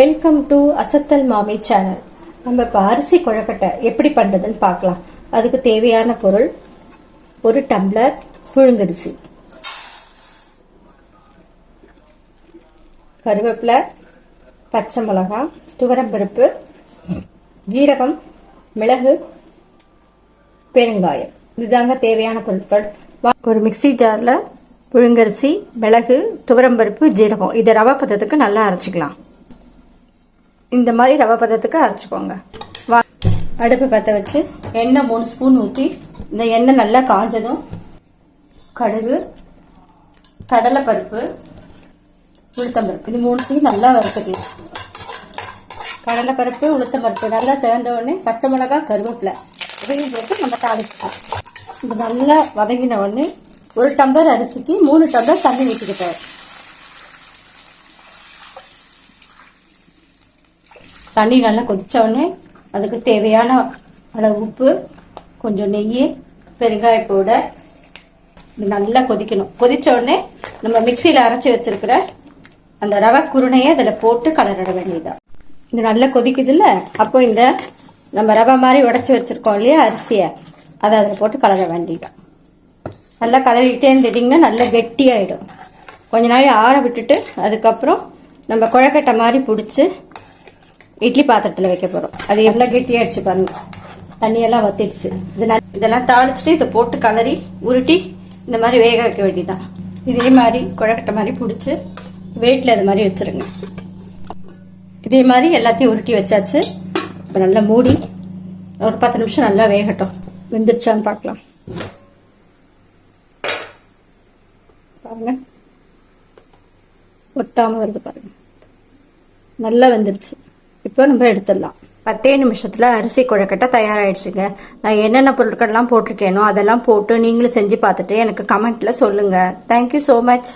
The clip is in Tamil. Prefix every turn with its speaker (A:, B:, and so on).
A: வெல்கம் டு அசத்தல் மாமி சேனல் நம்ம இப்போ அரிசி குழக்கட்டை எப்படி பண்ணுறதுன்னு பார்க்கலாம். அதுக்கு தேவையான பொருள் ஒரு டம்ளர் புழுங்கரிசி கருவேப்பிலை பச்சை மிளகாய் துவரம்பருப்பு ஜீரகம் மிளகு பெருங்காயம். இதுதாங்க தேவையான பொருட்கள். ஒரு மிக்ஸி ஜாரில் புழுங்கரிசி மிளகு துவரம்பருப்பு ஜீரகம். இதை ரவை பதத்துக்கு நல்லா அரைச்சிக்கலாம். இந்த மாதிரி ரவை பதத்துக்கு அரைச்சிக்கோங்க. வா அடுப்பு பற்ற வச்சு எண்ணெய் மூணு ஸ்பூன் ஊற்றி இந்த எண்ணெய் நல்லா காஞ்சதும் கடுகு கடலைப்பருப்பு உளுத்தம்பருப்பு. இது மூணுத்தையும் நல்லா வறுத்துக்கலாம் கடலைப்பருப்பு உளுத்தம்பருப்பு நல்லா சேர்ந்த உடனே பச்சை மிளகாய் கருவேப்பிலை. இதையும் போட்டு நம்ம தாளிச்சுக்கலாம். இது நல்லா வதங்கின உடனே ஒரு டம்ளர் அரிசிக்கு மூணு டம்ளர் தண்ணி ஊற்றிக்கிட்டார் தண்ணி நல்லா கொதிச்ச உடனே அதுக்கு தேவையான அளவு உப்பு கொஞ்சம் நெய் பெருங்காய நல்லா கொதிக்கணும். கொதிச்ச உடனே நம்ம மிக்சியில் அரைச்சி வச்சிருக்கிற அந்த ரவை குருணையை அதில் போட்டு கலரிட வேண்டியதுதான். இது நல்லா கொதிக்குதுல்ல? அப்போ இந்த நம்ம ரவை மாதிரி உடச்சி வச்சிருக்கோம் இல்லையா அரிசியை அதை அதில் போட்டு கலர வேண்டியதுதான். நல்லா கலரிட்டே இருந்துட்டிங்கன்னா நல்லா கெட்டியாயிடும். கொஞ்ச நாள் ஆற விட்டுட்டு அதுக்கப்புறம் நம்ம குழக்கட்டை மாதிரி பிடிச்சி இட்லி பாத்திரத்தில் வைக்க போகிறோம் அது எவ்வளோ கெட்டியாயிடுச்சு பாருங்க. தண்ணியெல்லாம் வத்திடுச்சு. இதெல்லாம் இதெல்லாம் தாளிச்சிட்டு இதை போட்டு கலரி உருட்டி இந்த மாதிரி வேக வைக்க வேண்டியதுதான். இதே மாதிரி குழக்கட்டை மாதிரி பிடிச்சி வெயிட்டில் இது மாதிரி வச்சிருங்க. இதே மாதிரி எல்லாத்தையும் உருட்டி வச்சாச்சு. இப்போ நல்லா மூடி ஒரு பத்து நிமிஷம் நல்லா வேகட்டும். வெந்துருச்சான்னு பார்க்கலாம். பாருங்க. ஒட்டாம வருது பாருங்க. நல்லா வெந்துருச்சு. இப்போ நம்ம எடுத்துடலாம். பத்தே நிமிஷத்தில் அரிசி குழக்கட்டை தயாராகிடுச்சுங்க நான் என்னென்ன பொருட்கள்லாம் போட்டிருக்கேனோ அதெல்லாம் போட்டு நீங்களும் செஞ்சு பார்த்துட்டு எனக்கு கமெண்ட்டில் சொல்லுங்கள் தேங்க்யூ ஸோ மச்